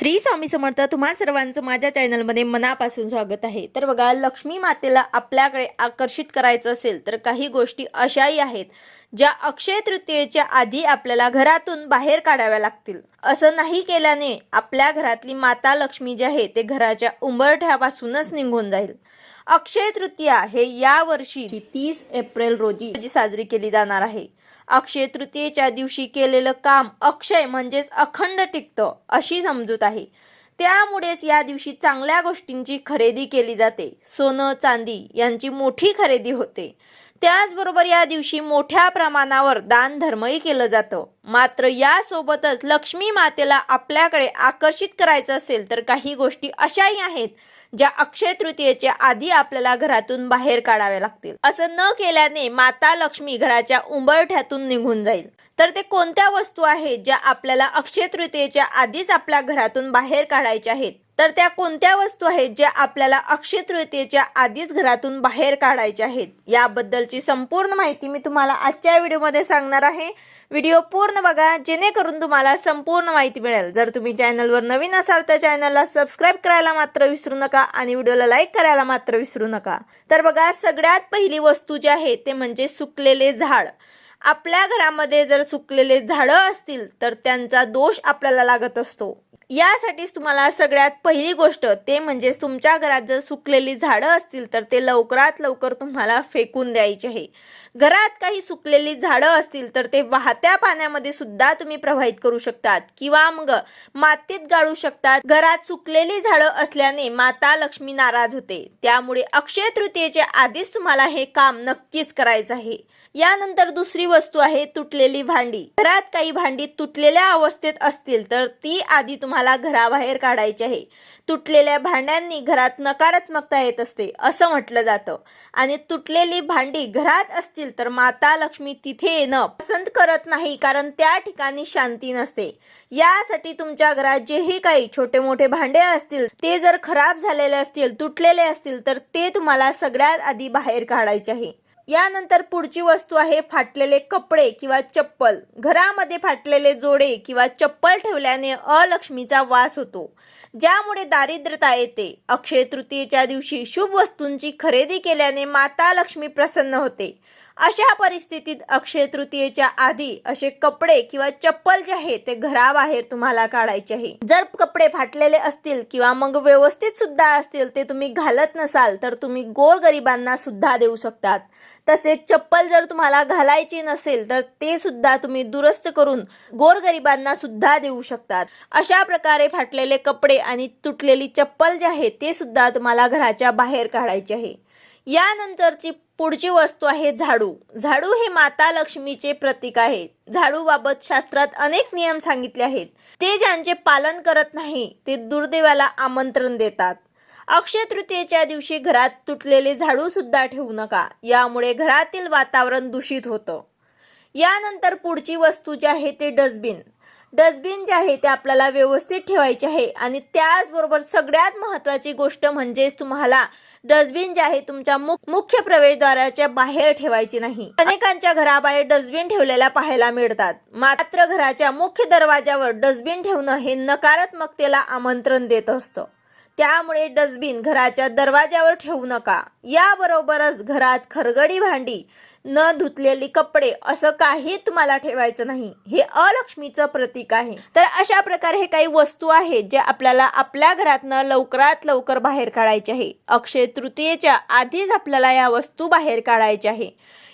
श्री स्वामी समर्थ तुम्हा सर्वांचं माझ्या चॅनलमध्ये मनापासून स्वागत आहे. तर बघा लक्ष्मी मातेला आपल्याकडे आकर्षित करायचं असेल तर काही गोष्टी अशाही आहेत ज्या अक्षय तृतीयेच्या आधी आपल्याला घरातून बाहेर काढाव्या लागतील. असं नाही केल्याने आपल्या घरातली माता लक्ष्मी जी आहे ते घराच्या उंबरठ्यापासूनच निघून जाईल. अक्षय तृतीया हे या वर्षी तीस एप्रिल रोजी साजरी केली जाणार आहे. अक्षय तृतीयेच्या दिवशी केलेलं काम अक्षय म्हणजेच अखंड टिकतं अशी समजूत आहे. त्यामुळेच या दिवशी चांगल्या गोष्टींची खरेदी केली जाते. सोनं चांदी यांची मोठी खरेदी होते. त्याचबरोबर या दिवशी मोठ्या प्रमाणावर दानधर्मही केलं जातं. मात्र यासोबतच लक्ष्मी मातेला आपल्याकडे आकर्षित करायचं असेल तर काही गोष्टी अशाही आहेत. ज्या अक्षय तृतीयेच्या आधी आपल्याला घरातून बाहेर काढाव्या लागतील. असं न केल्याने माता लक्ष्मी घराच्या उंबरठ्यातून निघून जाईल. तर ते कोणत्या वस्तू आहेत ज्या आपल्याला अक्षय तृतीयेच्या आधीच आपल्या घरातून बाहेर काढायच्या आहेत? तर त्या कोणत्या वस्तू आहेत ज्या आपल्याला अक्षय तृतीयेच्या आधीच घरातून बाहेर काढायच्या आहेत? याबद्दलची संपूर्ण माहिती मी तुम्हाला आजच्या व्हिडिओमध्ये सांगणार आहे. व्हिडिओ पूर्ण बघा जेणेकरून तुम्हाला संपूर्ण माहिती मिळेल. जर तुम्ही चॅनलवर नवीन असाल तर चॅनलला सबस्क्राईब करायला मात्र विसरू नका आणि व्हिडिओला लाईक करायला मात्र विसरू नका. तर बघा सगळ्यात पहिली वस्तू जी आहे ते म्हणजे सुकलेले झाड. आपल्या घरामध्ये जर सुकलेले झाडं असतील तर त्यांचा दोष आपल्याला लागत असतो. यासाठीच तुम्हाला सगळ्यात पहिली गोष्ट ते म्हणजे तुमच्या घरात जर सुकलेली झाडं असतील तर ते लवकरात लवकर तुम्हाला फेकून द्यायचे आहे. घरात काही सुकलेली झाडं असतील तर ते वाहत्या पाण्यामध्ये सुद्धा तुम्ही प्रवाहित करू शकतात. किंवा मग मातीत गाळू शकतात. घरात सुकलेली झाडं असल्याने माता लक्ष्मी नाराज होते. त्यामुळे अक्षय तृतीयेच्या आधीच तुम्हाला हे काम नक्कीच करायचं आहे. यानंतर दुसरी वस्तू आहे तुटलेली भांडी. घरात काही भांडी तुटलेल्या अवस्थेत असतील तर ती आधी तुम्हाला घराबाहेर काढायचे आहे. तुटलेल्या भांड्यांनी घरात नकारात्मकता येत असते असं म्हटलं जातं. आणि तुटलेली भांडी घरात असतील तर माता लक्ष्मी तिथे येणं पसंत करत नाही कारण त्या ठिकाणी शांती नसते. यासाठी तुमच्या घरात जेही काही छोटे मोठे भांडे असतील ते जर खराब झालेले असतील तुटलेले असतील तर ते तुम्हाला सगळ्यात आधी बाहेर काढायचे आहे. यानंतर पुढची वस्तू आहे फाटलेले कपडे किंवा चप्पल. घरामध्ये फाटलेले जोडे किंवा चप्पल ठेवल्याने अलक्ष्मीचा वास होतो. ज्यामुळे दारिद्रता येते. अक्षय तृतीयेच्या दिवशी शुभ वस्तूंची खरेदी केल्याने माता लक्ष्मी प्रसन्न होते. अशा परिस्थितीत अक्षय तृतीयेच्या आधी असे कपडे किंवा चप्पल जे आहे ते घराबाहेर तुम्हाला काढायचे आहे. जर कपडे फाटलेले असतील किंवा मग व्यवस्थित सुद्धा असतील ते तुम्ही घालत नसाल तर तुम्ही गोरगरिबांना सुद्धा देऊ शकतात. तसेच चप्पल जर तुम्हाला घालायची नसेल तर ते सुद्धा तुम्ही दुरुस्त करून गोरगरिबांना सुद्धा देऊ शकतात. अशा प्रकारे फाटलेले कपडे आणि तुटलेली चप्पल जे आहे ते सुद्धा तुम्हाला घराच्या बाहेर काढायचे आहे. यानंतरची पुढची वस्तू आहे झाडू. झाडू हे माता लक्ष्मीचे प्रतीक आहे. झाडूबाबत शास्त्रात अनेक नियम सांगितले आहेत. ते ज्यांचे पालन करत नाही ते दुर्दैवाला आमंत्रण देतात. अक्षय तृतीयेच्या दिवशी घरात तुटलेले झाडू सुद्धा ठेवू नका. यामुळे घरातील वातावरण दूषित होतं. यानंतर पुढची वस्तू जी आहे ते डस्टबिन. डस्टबिन जे आहे ते आपल्याला व्यवस्थित ठेवायचे आहे आणि त्याचबरोबर सगळ्यात महत्त्वाची गोष्ट म्हणजेच तुम्हाला डस्टबिन जे आहे तुमच्या मुख्य प्रवेशद्वाराच्या बाहेर ठेवायची नाही. अनेकांच्या घराबाहेर डस्टबिन ठेवलेल्या पाहायला मिळतात. मात्र घराच्या मुख्य दरवाजावर डस्टबिन ठेवणं हे नकारात्मकतेला आमंत्रण देत असतं. त्यामुळे डस्टबिन घराच्या दरवाज्यावर ठेवू नका. याबरोबरच घरात खरगडी भांडी न धुतलेली कपडे असं काही तुम्हाला ठेवायचं नाही. हे अलक्ष्मीचं प्रतीक आहे. तर अशा प्रकारे हे काही वस्तू आहेत जे आपल्याला आपल्या घरातनं लवकरात लवकर बाहेर काढायचे आहे. अक्षय तृतीयेच्या आधीच आपल्याला या वस्तू बाहेर काढायच्या आहे.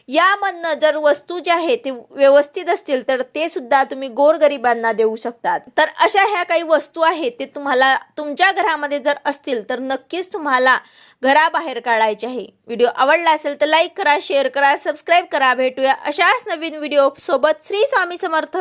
यामधनं जर वस्तू ज्या आहेत ते व्यवस्थित असतील तर ते सुद्धा तुम्ही गोरगरिबांना देऊ शकतात. तर अशा ह्या काही वस्तू आहेत ते तुम्हाला तुमच्या घरामध्ये जर असतील तर नक्कीच तुम्हाला घराबाहेर काढायचे आहे. व्हिडिओ आवडला असेल तर लाईक करा शेअर करा सबस्क्राईब करा. भेटूया अशाच नवीन व्हिडिओ सोबत. श्री स्वामी समर्थ.